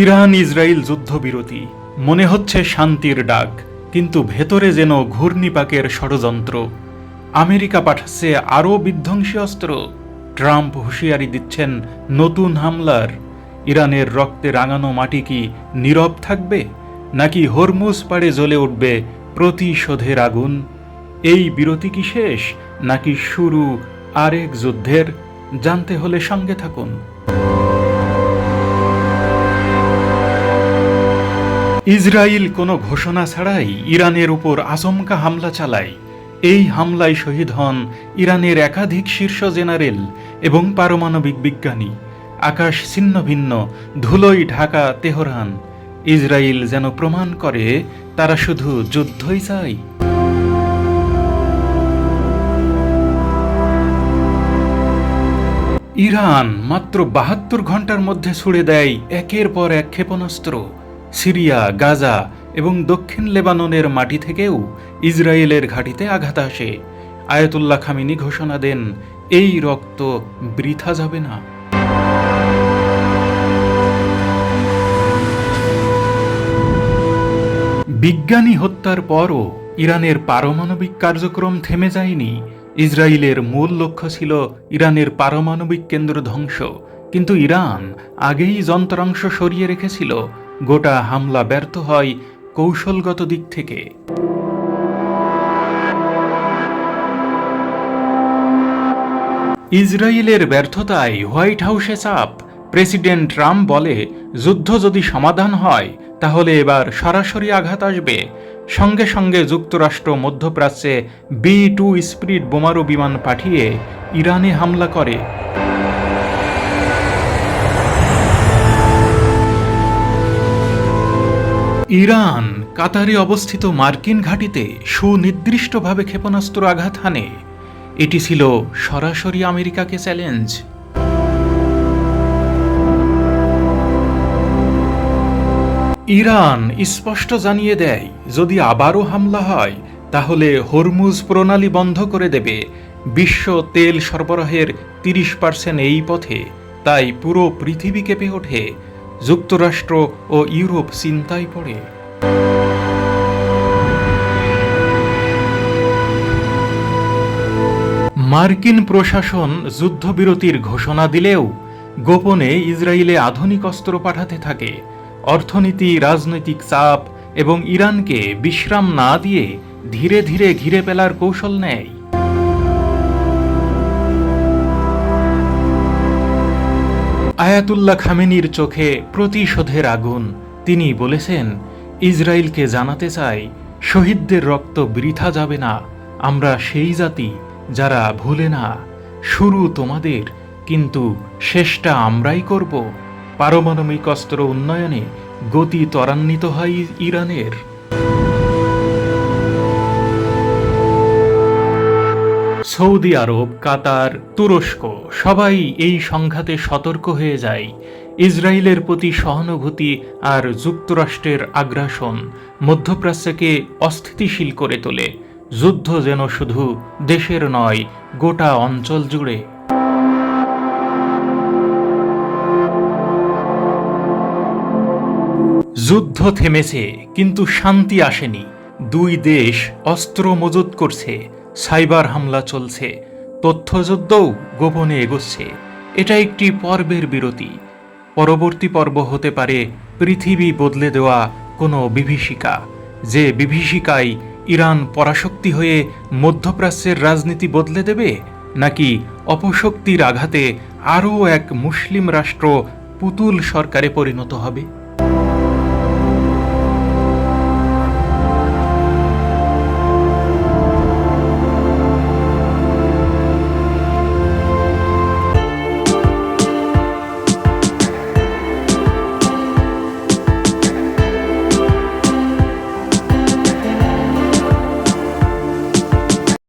Iran Israel যুদ্ধবিরতি। মনে হচ্ছে শান্তির ডাক, কিন্তু ভেতরে যেন ঘূর্ণিপাকের ষড়যন্ত্র। আমেরিকা পাঠাচ্ছে আরও বিধ্বংসী অস্ত্র। ট্রাম্প হুঁশিয়ারি দিচ্ছেন নতুন হামলার। ইরানের রক্তে রাঙানো মাটি কি নীরব থাকবে? নাকি হরমুজ পাড়ে জ্বলে উঠবে প্রতিশোধের আগুন? এই বিরতি কি শেষ, নাকি শুরু আরেক যুদ্ধের? জানতে হলে সঙ্গে থাকুন। ইসরায়েল কোনো ঘোষণা ছাড়াই ইরানের উপর আচমকা হামলা চালায়। এই হামলায় শহীদ হন ইরানের একাধিক শীর্ষ জেনারেল এবং পারমাণবিক বিজ্ঞানী। আকাশ ছিন্ন ভিন্ন, ধুলোয় ঢাকা, তেহরান। ইসরায়েল যেন প্রমাণ করে, তারা শুধু যুদ্ধই চায়। ইরান মাত্র বাহাত্তর ঘণ্টার মধ্যে ছুড়ে দেয় একের পর এক ক্ষেপণাস্ত্র। সিরিয়া, গাজা এবং দক্ষিণ লেবাননের মাটি থেকেও ইসরায়েলের ঘাঁটিতে আঘাত আসে। আয়াতুল্লাহ খামিনি ঘোষণা দেন, এই রক্ত বৃথা যাবে না। বিজ্ঞানী হত্যার পরও ইরানের পারমাণবিক কার্যক্রম থেমে যায়নি। ইসরায়েলের মূল লক্ষ্য ছিল ইরানের পারমাণবিক কেন্দ্র ধ্বংস। কিন্তু ইরান আগেই যন্ত্রাংশ সরিয়ে রেখেছিল। গোটা হামলা ব্যর্থ হয় কৌশলগত দিক থেকে। ইসরায়েলের ব্যর্থতায় হোয়াইট হাউসে চাপ। প্রেসিডেন্ট ট্রাম্প বলে, যুদ্ধ যদি সমাধান হয়, তাহলে এবার সরাসরি আঘাত আসবে। সঙ্গে সঙ্গে যুক্তরাষ্ট্র মধ্যপ্রাচ্যে বি টু স্পিরিট বোমারু বিমান পাঠিয়ে ইরানে হামলা করে। ইরান, কাতারে অবস্থিত মার্কিন ঘাঁটিতে সুনির্দিষ্টভাবে ক্ষেপণাস্ত্র আঘাত হানে। এটি ছিল সরাসরি আমেরিকাকে চ্যালেঞ্জ। ইরান স্পষ্ট জানিয়ে দেয়, যদি আবারও হামলা হয়, তাহলে হরমুজ প্রণালী বন্ধ করে দেবে। বিশ্ব তেল সরবরাহের তিরিশ পার্সেন্ট এই পথে, তাই পুরো পৃথিবী কেঁপে ওঠে। যুক্তরাষ্ট্র ও ইউরোপ চিন্তায় পড়ে। মার্কিন প্রশাসন যুদ্ধবিরতির ঘোষণা দিলেও গোপনে ইসরায়েলে আধুনিক অস্ত্র পাঠাতে থাকে। অর্থনীতি, রাজনৈতিক চাপ এবং ইরানকে বিশ্রাম না দিয়ে ধীরে ধীরে ঘিরে ফেলার কৌশল নেয়। আয়াতুল্লাহ খামেনির চোখে প্রতিশোধের আগুন। তিনি বলেছেন, ইসরায়েলকে জানাতে চাই, শহীদদের রক্ত বৃথা যাবে না, আমরা সেই জাতি যারা ভুলে না। শুরু তোমাদের, কিন্তু শেষটা আমরাই করব। পারমাণবিক অস্ত্র উন্নয়নে গতি ত্বরান্বিত হয় ইরানের। সৌদি আরব, কাতার, তুরস্ক, সবাই এই সংঘাতে সতর্ক হয়ে যায়। ইসরায়েলের প্রতি সহানুভূতি আর যুক্তরাষ্ট্রের আগ্রাসন মধ্যপ্রাচ্যকে অস্থিতিশীল করে তোলে। যুদ্ধ যেন শুধু দেশের নয়, গোটা অঞ্চল জুড়ে। যুদ্ধ থেমেছে, কিন্তু শান্তি আসেনি। দুই দেশ অস্ত্র মজুত করছে সাইবার হামলা চলছে, তথ্যযুদ্ধও গোপনে এগোচ্ছে। এটা একটি পর্বের বিরতি। পরবর্তী পর্ব হতে পারে পৃথিবী বদলে দেওয়া কোনো বিভীষিকা, যে বিভীষিকায় ইরান পরাশক্তি হয়ে মধ্যপ্রাচ্যের রাজনীতি বদলে দেবে, নাকি অপশক্তির আঘাতে আরও এক মুসলিম রাষ্ট্র পুতুল সরকারে পরিণত হবে?